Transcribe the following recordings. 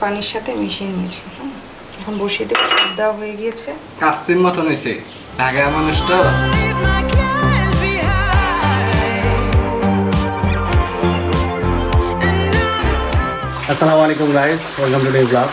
পানির সাথে মিশিয়ে নিয়েছি এখন বসিয়ে দেবো সব দেওয়া হয়ে গিয়েছে। কাচ্চির মতন হয়েছে। ঢাকা মানুষ তো। আসসালামু আলাইকুম guys welcome to day blog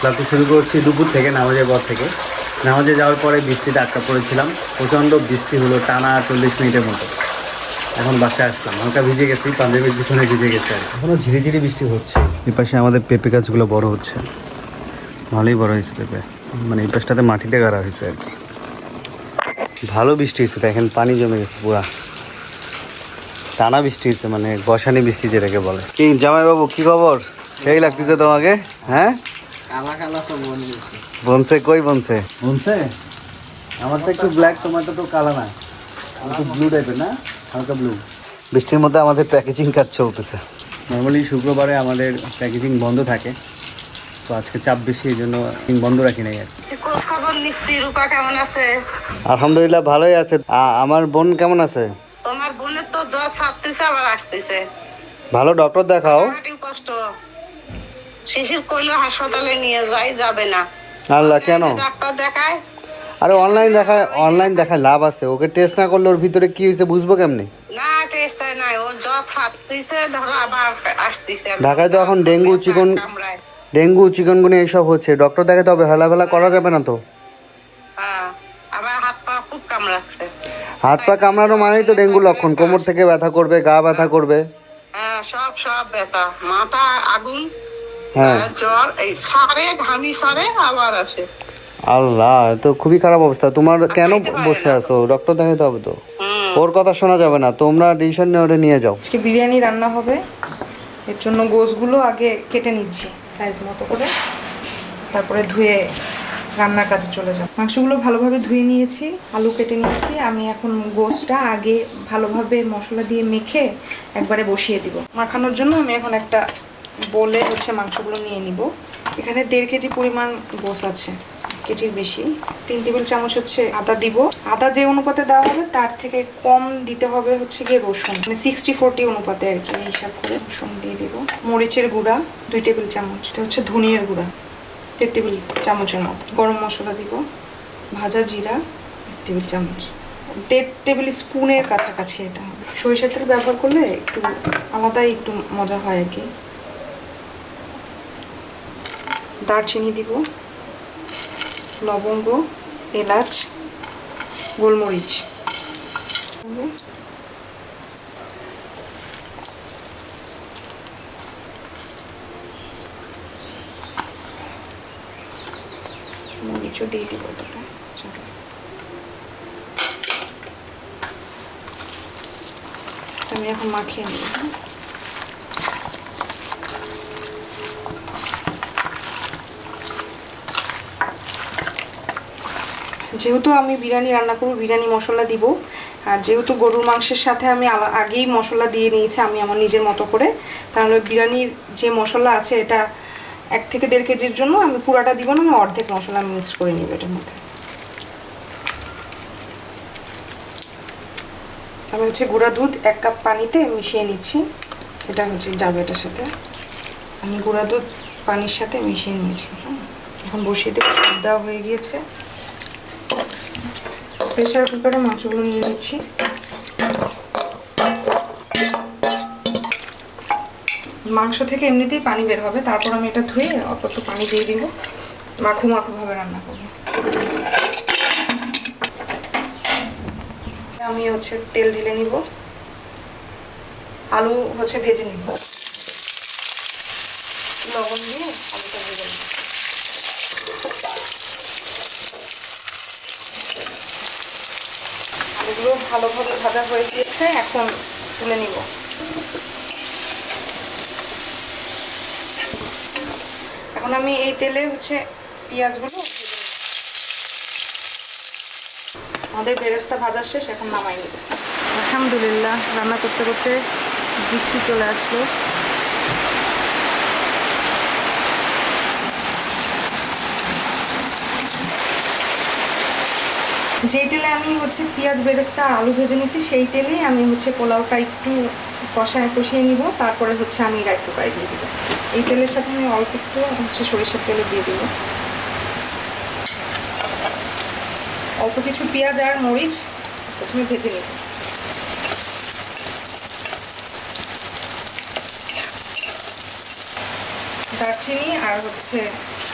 ব্লগটি শুরু করছি দুপুর থেকে নামাজের পর থেকে। নামাজে যাওয়ার পরে বৃষ্টিতে আটকা পড়েছিলাম। প্রচণ্ড বৃষ্টি হলো টানা চল্লিশ মিনিটের মতো। এখন বাসায় আসলাম। হালকা ভিজে গেছি পাঞ্জাবির পিছনে ভিজে গেছে আর এখনও ঝিরি ঝিরি বৃষ্টি হচ্ছে। এই পাশে আমাদের পেঁপে গাছগুলো বড় হচ্ছে। ভালোই বড় হয়েছে পেঁপে। মানে এই পাশটাতে মাটিতে গাড়া হয়েছে আর কি। ভালো বৃষ্টি হয়েছে দেখেন পানি জমে গেছে পুরা। টানা বৃষ্টি হয়েছে মানে বসানি বৃষ্টি যেটাকে বলে। কি জামাইবাবু কি খবর? সেই লাগতেছে তোমাকে? হ্যাঁ? কালা কালা তো মন গেছে বনছে কই বনছে? বনছে? আমার তো একটু ব্ল্যাক তোমারটা তো কালা না। আমার তো ব্লু টাইপের না? হালকা ব্লু বৃষ্টির মধ্যে আমাদের প্যাকেজিং কাজ চলতেছে। নর্মালি শুক্রবারে আমাদের প্যাকেজিং বন্ধ থাকে। তো আজকে চাপ বেশি এই জন্য বন্ধ রাখি নাই আর কি। খোঁজ খবর নিচ্ছি রূপা কেমন আছে? আলহামদুলিল্লাহ ভালোই আছে। আমার বোন কেমন আছে? তোমার বোনের তো জ্বর ছাড়তেছে আবার আসতেছে। ভালো ডক্টর দেখাও। কষ্ট। শিশির কইলো হাসপাতালে নিয়ে যাই যাবে না। আল্লাহ কেন? ডাক্তার দেখায় আরে অনলাইন দেখায় অনলাইন দেখায় লাভ আছে। ওকে টেস্ট না করলে ওর ভিতরে কি হয়েছে বুঝব কেমনে? হয় ঢাকায় তো এখন ডেঙ্গু চিকন ডেঙ্গু চিকনগুনি এইসব হচ্ছে। ডক্টর দেখাতে হবে হেলাফেলা করা যাবে না তো? হ্যাঁ হাত পা খুব কামড়াচ্ছে। হাত পা কামড়ানো মানেই তো ডেঙ্গু লক্ষণ। কোমর থেকে ব্যথা করবে গা ব্যথা করবে। হ্যাঁ সব সব ব্যথা। মাথা আগুন হ্যাঁ জ্বর এই সারে ঘামি সারে আবার আসে। আল্লাহ তো খুবই খারাপ অবস্থা। তোমার কেন বসে আছো? ডক্টর দেখাতে হবে তো। ওর কথা শোনা যাবে না। তোমরা ডিসিশন নিয়ে ওটা নিয়ে যাও। আজকে বিরিয়ানি রান্না হবে। এর জন্য গোসগুলো আগে কেটে নিচ্ছি সাইজ মতো করে। তারপরে ধুয়ে রান্নার কাজে চলে যাব। মাংসগুলো ভালোভাবে ধুয়ে নিয়েছি আলু কেটে নিয়েছি। আমি এখন গোসটা আগে ভালোভাবে মশলা দিয়ে মেখে একবারে বসিয়ে দিব। মাখানোর জন্য আমি এখন একটা বলে হচ্ছে মাংসগুলো নিয়ে নিব। এখানে দেড় কেজি পরিমাণ গোস আছে। কেজির বেশি। তিন টেবিল চামচ হচ্ছে আদা দিব। আদা যে অনুপাতে দেওয়া হবে, তার থেকে কম দিতে হবে হচ্ছে গিয়ে রসুন। মানে সিক্সটি ফোরটি অনুপাতে আর কি হিসাব করে রসুন দিয়ে দিব। মরিচের গুঁড়া, দুই টেবিল চামচ। এটা হচ্ছে ধনিয়ার গুঁড়া, দেড় টেবিল চামচের মতো। গরম মশলা দিব, ভাজা জিরা, এক টেবিল চামচ। দেড় টেবিল স্পুনের কাছাকাছি এটা সরিষার তেল ব্যবহার করলে একটু আলাদাই একটু মজা হয় আর কি। দারচিনি দিব। লবঙ্গ এলাচ গোলমরিচ মরিচও দিয়ে দিব চলো। আমি এখন মাখিয়ে হ্যাঁ? যেহেতু আমি বিরিয়ানি রান্না করব, বিরিয়ানি মশলা দিব। আর যেহেতু গরুর মাংসের সাথে আমি আগেই মশলা দিয়ে নিয়েছি আমি আমার নিজের মতো করে, তাহলে বিরিয়ানির যে মশলা আছে এটা এক থেকে দেড় কেজির জন্য আমি পুরাটা দিব না, আমি অর্ধেক মশলা মিক্স করে নিব এটার মধ্যে। আমি হচ্ছে গুঁড়া দুধ, এক কাপ পানিতে মিশিয়ে নিচ্ছি। এটা হচ্ছে যাবে এটার সাথে। আমি গুঁড়া দুধ পানির সাথে মিশিয়ে নিয়েছি। হ্যাঁ এখন বসিয়ে দেবো দেওয়া হয়ে গিয়েছে। প্রেশার কুকারে মাছগুলো নিয়ে নিচ্ছি। মাংস থেকে এমনিতেই পানি বের হবে, তারপর আমি এটা ধুয়ে অল্প পানি দিয়ে দিব। মাখু মাখু ভাবে রান্না করব। আমি হচ্ছে তেল ঢেলে নিব। আলু হচ্ছে ভেজে নিব। লবণ দিয়ে আলুটা ভেজে নিব আলুগুলো ভালোভাবে ভাজা হয়ে গিয়েছে, এখন তুলে নিব। এখন আমি এই তেলে হচ্ছে পেঁয়াজগুলো আমাদের বেরেস্তা ভাজা শেষ, এখন নামাই নিব। আলহামদুলিল্লাহ, রান্না করতে করতে বৃষ্টি চলে আসলো। যেই তেলে আমি হচ্ছে পেঁয়াজ, বেরেস্তা আর আলু ভেজে নিয়েছি, সেই তেলেই আমি হচ্ছে পোলাওটা একটু কষায় কষিয়ে নিব। তারপরে হচ্ছে আমি রাইস কুকারে দিয়ে দিব। এই তেলের সাথে আমি অল্প একটু হচ্ছে সরিষার তেলে দিয়ে দিব। অল্প কিছু পেঁয়াজ আর মরিচ প্রথমে ভেজে নিব। দারচিনি আর হচ্ছে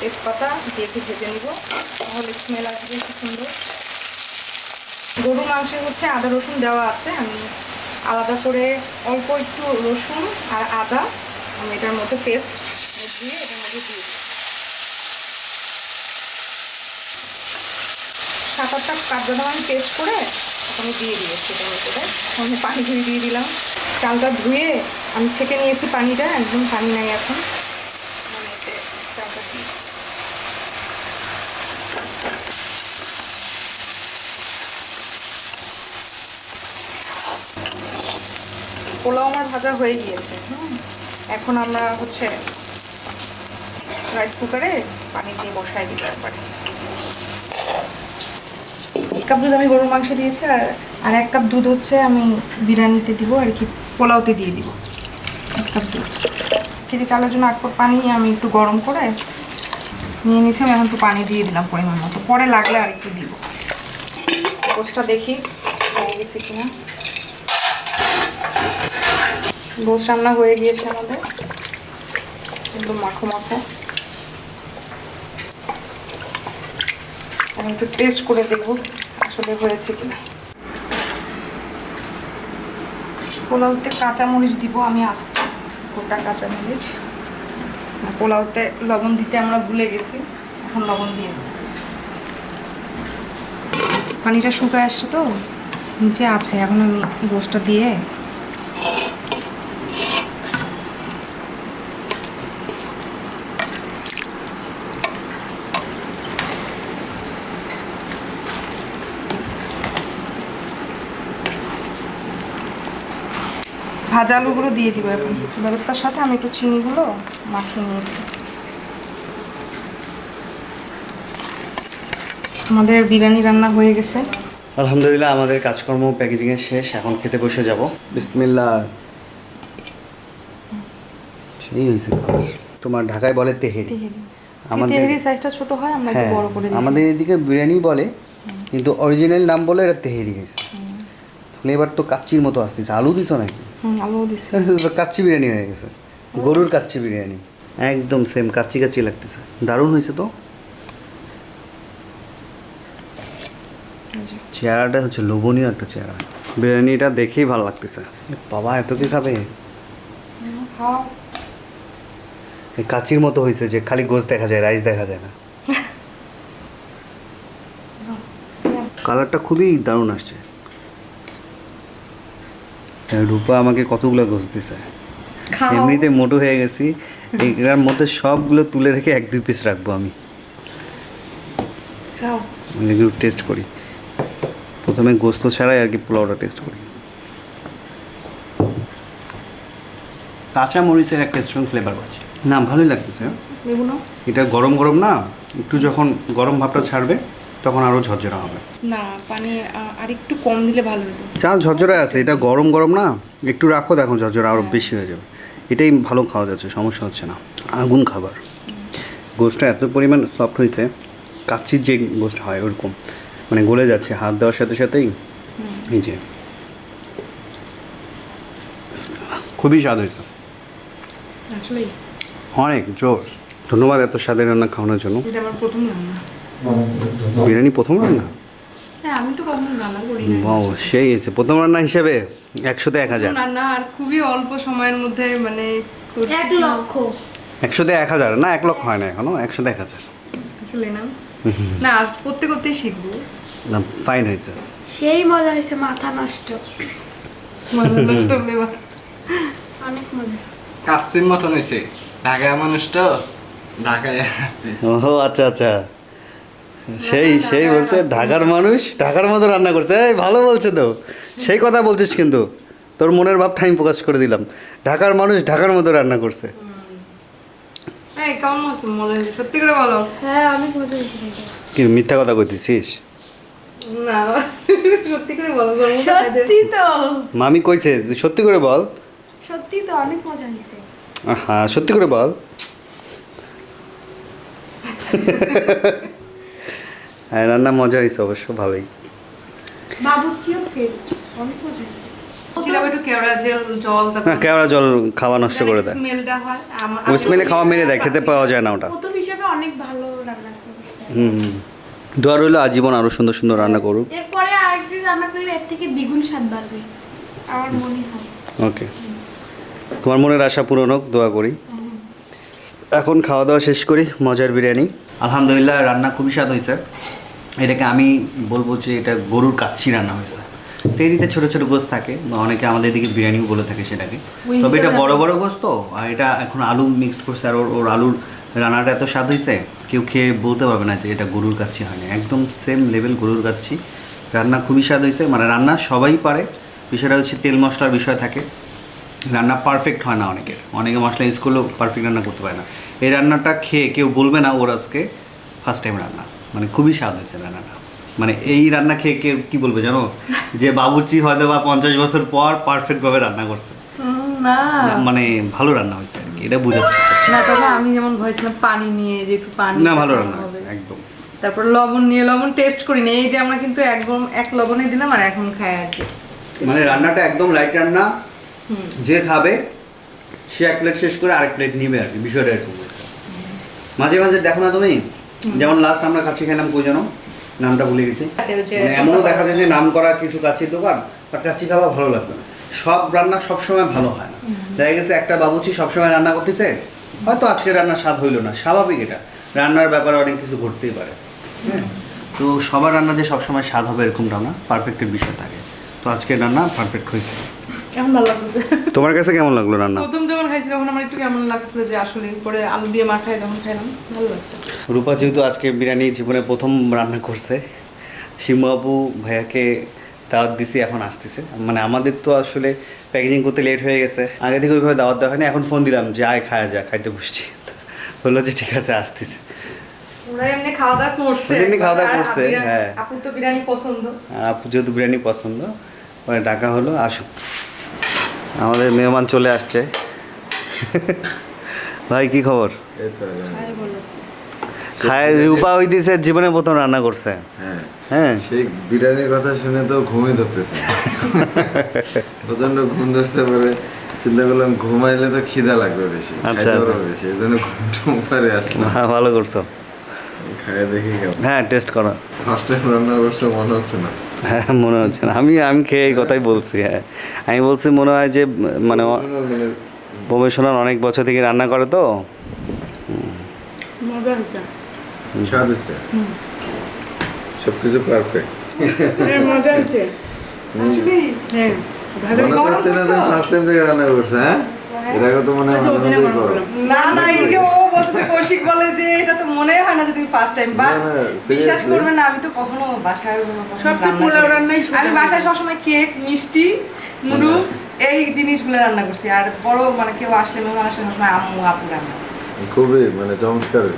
তেজপাতা দিয়ে একটু ভেজে নিব। তাহলে স্মেল আসবে খুব সুন্দর। গরু মাংসে হচ্ছে আদা, রসুন দেওয়া আছে। আমি আলাদা করে অল্প একটু রসুন আর আদা আমি এটার মধ্যে পেস্ট দিয়ে এটার মধ্যে দিয়ে সাত আটটা কাঠবাদাম আমি পেস্ট করে ওখানে দিয়ে দিয়েছি এটার মধ্যে। আমি পানি ধুয়ে দিয়ে দিলাম। চালটা ধুয়ে আমি ছেঁকে নিয়েছি পানিটা, একদম পানি নাই এখন মানে এতে চালটা দিয়ে দিই। পোলাও আমার ভাজা হয়ে গিয়েছে এখন আমরা হচ্ছে রাইস কুকারে পানি দিয়ে বসাই দিতে একবারে। এক কাপ দুধ আমি গরুর মাংস দিয়েছি আর আর এক কাপ দুধ হচ্ছে আমি বিরিয়ানিতে দিব আর কি পোলাওতে দিয়ে দিব। এক কাপ দুধ। কেটে চালের জন্য এক পানি আমি একটু গরম করে নিয়ে নিয়েছি, আমি এখন একটু পানি দিয়ে দিলাম পরিমাণ মতো। পরে লাগলে আর একটু দিব। গোসটা দেখি, হয়ে গেছে কিনা। গোস রান্না হয়ে গিয়েছে আমাদের। একদম মাখো মাখো। আমি একটু টেস্ট করে দেখব আসলে হয়েছে কিনা। পোলাওতে কাঁচামরিচ দিব আমি আসতে। গোটা কাঁচামরিচ। পোলাওতে লবণ দিতে আমরা ভুলে গেছি। এখন লবণ দিয়ে পানিটা শুকায় আসছে তো, নিচে আছে। এখন আমি গোসটা দিয়ে ভাজা আলুগুলো দিয়ে দিব এখন। ব্যবস্থার সাথে আমি একটু চিনিগুলো মাখিয়ে নিয়েছি। আমাদের বিরিয়ানি রান্না হয়ে গেছে। আলহামদুলিল্লাহ আমাদের কাজকর্ম প্যাকেজিংয়ের শেষ। এখন খেতে বসে যাব। বিসমিল্লা সেই হয়েছে তোমার ঢাকায় বলে তেহেরি। আমাদের তেহেরি সাইজটা ছোট হয় আমরা একটু হ্যাঁ বড় করে দিই আমাদের এদিকে বিরিয়ানি বলে কিন্তু অরিজিনাল নাম বলে এটা তেহেরি হয়েছে। তাহলে এবার তো কাচ্চির মতো আসতেছে। আলু দিছো নাকি? কাচ্চি বিরিয়ানি হয়ে গেছে। গরুর কাচ্চি বিরিয়ানি। একদম সেম কাচ্চি কাচ্চি লাগতেছে। দারুণ হয়েছে তো। চেহারাটা হচ্ছে লোভনীয় একটা চেহারা। বিরিয়ানিটা দেখেই ভালো লাগতেছে। বাবা এত কি খাবে? কাচির মতো হয়েছে যে খালি গোস দেখা যায় রাইস দেখা যায় না। কালারটা খুবই দারুণ আসছে। রূপা আমাকে কতগুলো গোস দিছে। এমনিতে মোটো হয়ে গেছি। এটার মধ্যে সবগুলো তুলে রেখে এক দুই পিস রাখব আমি। টেস্ট করি। প্রথমে গোস্ত ছাড়াই আর কি পোলাওটা টেস্ট করি। কাঁচা মরিচের একটা স্ট্রং ফ্লেভার পাচ্ছি। না ভালোই লাগতেছে। এটা গরম গরম না একটু যখন গরম ভাবটা ছাড়বে তখন আরও ঝরঝরা হবে। না পানি আর একটু কম দিলে ভালো হতো। চাল ঝরঝরা আছে এটা গরম গরম না একটু রাখো দেখো ঝরঝরা আরও বেশি হয়ে যাবে। এটাই ভালো খাওয়া যাচ্ছে সমস্যা হচ্ছে না। আগুন খাবার। গোষ্ঠটা এত পরিমাণ সফট হয়েছে কাচ্চির যে গোষ্ঠ হয় ওরকম মানে গলে যাচ্ছে হাত দেওয়ার সাথে সাথেই। এই যে। খুবই স্বাদ হয়েছে। অনেক জোর। ধন্যবাদ এত স্বাদের রান্না খাওয়ানোর জন্য। এটা আমার প্রথম রান্না। বিরিয়ানি প্রথম রান্না? হ্যাঁ আমি তো কখনো রান্না করি না বাও সেই হয়েছে। প্রথম রান্না হিসেবে একশোতে এক হাজার। রান্না আর খুবই অল্প সময়ের মধ্যে মানে। এক লক্ষ। একশোতে এক হাজার। না এক লক্ষ হয় না এখনও একশোতে এক হাজার। আসলে না। না আজ করতে করতেই শিখব। না ফাইন হয়েছে। সেই মজা হয়েছে মাথা নষ্ট। মজা নষ্ট হবে অনেক মজা। কাচ্চির মতন হয়েছে। ঢাকায় মানুষ তো ঢাকায় আসছে ও আচ্ছা আচ্ছা। সেই সেই বলছে ঢাকার মানুষ ঢাকার মতো রান্না করছে। এই ভালো বলছে তো। সেই কথা বলছিস কিন্তু। তোর মনের ভাবটা আমি প্রকাশ করে দিলাম। ঢাকার মানুষ ঢাকার মতো রান্না করছে। সত্যি করে বলো। হ্যাঁ। কি মিথ্যা কথা কইতেছিস? না সত্যি করে বলো গরম মশলা খাইতে- সত্যি তো। মামি কইছে তুই সত্যি করে বল। সত্যি তো অনেক মজা হয়েছে। হ্যাঁ সত্যি করে বল। হ্যাঁ রান্না মজা হয়েছে অবশ্য ভালোই। কেওড়া জল হ্যাঁ কেওড়া জল খাওয়া নষ্ট করে দেয়। স্মেলটা হয় ওই স্মেলে খাওয়া মেরে দেয় খেতে পাওয়া যায় না ওটা। অনেক ভালো রান্না হুম হুম। দোয়া রইল আজীবন আরও সুন্দর সুন্দর রান্না করুক। এরপরে আরেকদিন রান্না করলে এর থেকে দ্বিগুণ স্বাদ বাড়বে আমার মনে হয়। ওকে। তোমার মনের আশা পূরণ হোক দোয়া করি। এখন খাওয়া দাওয়া শেষ করি মজার বিরিয়ানি। আলহামদুলিল্লাহ রান্না খুবই স্বাদ হয়েছে। এটাকে আমি বলব যে এটা গরুর কাচ্ছি রান্না হয়েছে। তেরিতে ছোট ছোট গোস থাকে বা অনেকে আমাদের এদিকে বিরিয়ানিও বলে থাকে সেটাকে। তবে এটা বড় বড় গোস তো আর এটা এখন আলু মিক্সড করছে আর ওর ওর আলুর রান্নাটা এত স্বাদ হয়েছে কেউ খেয়ে বলতে পারবে না যে এটা গরুর কাচ্চি হয়নি। একদম সেম লেভেল গরুর কাচ্ছি রান্না খুবই স্বাদ হয়েছে মানে রান্না সবাই পারে। বিষয়টা হচ্ছে তেল মশলার বিষয় থাকে। রান্না পারফেক্ট হয় না অনেকের। অনেকে মশলা ইউজ করলেও পারফেক্ট রান্না করতে পারে না। এই রান্নাটা খেয়ে কেউ বলবে না ওর আজকে ফার্স্ট টাইম রান্না। মানে খুবই স্বাদ হয়েছে রান্নাটা। মানে এই রান্না খেয়ে কেউ কি বলবে জানো? যে বাবুর্চি হয়তো বা পঞ্চাশ বছর পর পারফেক্টভাবে রান্না করছে। না। মানে ভালো রান্না হয়েছে আর কি এটা বোঝাচ্ছে না তবে আমি যেমন ভয়েছিলাম পানি নিয়ে যে একটু পানি না ভালো রান্না হয়েছে একদম। তারপর লবণ নিয়ে লবণ টেস্ট করি না এই যে আমরা কিন্তু একদম এক লবণে দিলাম আর এখন খাই আর কি। মানে রান্নাটা একদম লাইট রান্না। যে খাবে সে এক প্লেট শেষ করে আরেক প্লেট নিবে আর কি বিষয়টা এরকম মাঝে মাঝে দেখো না তুমি? যেমন লাস্ট আমরা কাচ্চি খেলাম কই জানো? নামটা ভুলে গেছি। মানে এমনও দেখা যায় যে নাম করা কিছু কাচ্চির দোকান বাট কাচ্চি খাওয়া ভালো লাগবে না। সব রান্না সবসময় ভালো হয় না। দেখা গেছে একটা বাবুচি সবসময় রান্না করতেছে হয়তো আজকে রান্নার স্বাদ হইল না স্বাভাবিক এটা। রান্নার ব্যাপারে অনেক কিছু ঘটতেই পারে। হ্যাঁ? তো সবার রান্না যে সবসময় স্বাদ হবে এরকমটাও না পারফেক্টের বিষয় থাকে। তো আজকের রান্না পারফেক্ট হয়েছে। এখন ভালো লাগছে তোমার কাছে কেমন লাগল রান্না? প্রথম যখন খাইছি তখন আমার একটু কেমন লাগছিল যে আসলে পরে আলু দিয়ে মাখাই যখন খাইলাম। ভালো লাগছে। রূপা যেহেতু আজকে বিরিয়ানি জীবনে প্রথম রান্না করছে সিম্মু আপু ভাইয়াকে দাওয়াত দিছি এখন আসতেছে। মানে আমাদের তো আসলে প্যাকেজিং করতে লেট হয়ে গেছে। আগে থেকে ওইভাবে দাওয়াত দেওয়া হয়নি এখন ফোন দিলাম যে আয় খায়া যা খাইতে বসছি। বলল যে ঠিক আছে আসতেছে। ওরা এমনি খাওয়া দাওয়া করছে এমনি খাওয়া দাওয়া করছে, হ্যাঁ। আপুর তো বিরিয়ানি পছন্দ। আর আপু যেহেতু বিরিয়ানি পছন্দ পরে ডাকা হলো আসুক। আমাদের মেহমান চলে আসছে। ভাই কি খবর। খায় রূপা হইতেছে জীবনে প্রথম রান্না করছে। হ্যাঁ। হ্যাঁ। সেই বিরিয়ানির কথা শুনে তো ঘুমই ধরতেছে। প্রচণ্ড ঘুম ধরছে পরে চিন্তা করলাম ঘুমাইলে তো খিদা লাগবে বেশি আচ্ছা, খাইতে আচ্ছা। বেশি এই জন্য ঘুম পারে আসলাম হ্যাঁ, ভালো করছ। খাই দেখি হ্যাঁ টেস্ট করো। ফার্স্ট টাইম রান্না করছে মনে হচ্ছে না। হ্যাঁ মনে হচ্ছে না। আমি আমি খেয়ে এই কথাই বলছি হ্যাঁ। আমি বলছি মনে হয় যে মানে মানে অনেক বছর থেকে রান্না করে তো। হচ্ছে। সবকিছু পারফেক্ট মজা হয়েছে হ্যাঁ হচ্ছে না ফার্স্ট টাইম থেকে রান্না করছে হ্যাঁ? এর তো মনে হয় মাঝেই না না এই যে ও বলতেছে কৌশিক বলে যে এটা তো মনে হয় না যে তুমি ফার্স্ট টাইম বা না, না, বিশ্বাস করবে না আমি তো কখনো বাসায় সবচেয়ে পোলাও রান্নাই আমি বাসায় সবসময় কেক মিষ্টি নুডলস এই জিনিসগুলো রান্না করছি। আর বড় মানে কেউ আসলে মেহমান আসলে সবসময় আম্মু আপু রান্না খুবই মানে চমৎকার।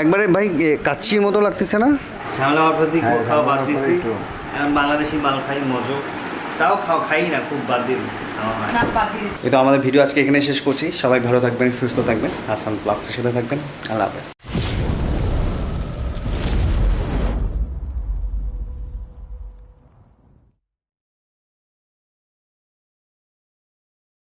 একবারে ভাই কাচ্চির মতো লাগতেছে না? ঝামেলা হওয়ার প্রতি হ্যাঁ, কোথাও বাদ দিছি। বাংলাদেশি মাল খাই মজো তাও খাও খাই না খুব বাদ দিয়ে দিচ্ছি তো আমাদের ভিডিও আজকে এখানে শেষ করছি। সবাই ভালো থাকবেন, সুস্থ থাকবেন, হাসান প্লাক্সের সাথে থাকবেন। আল্লাহ হাফেজ।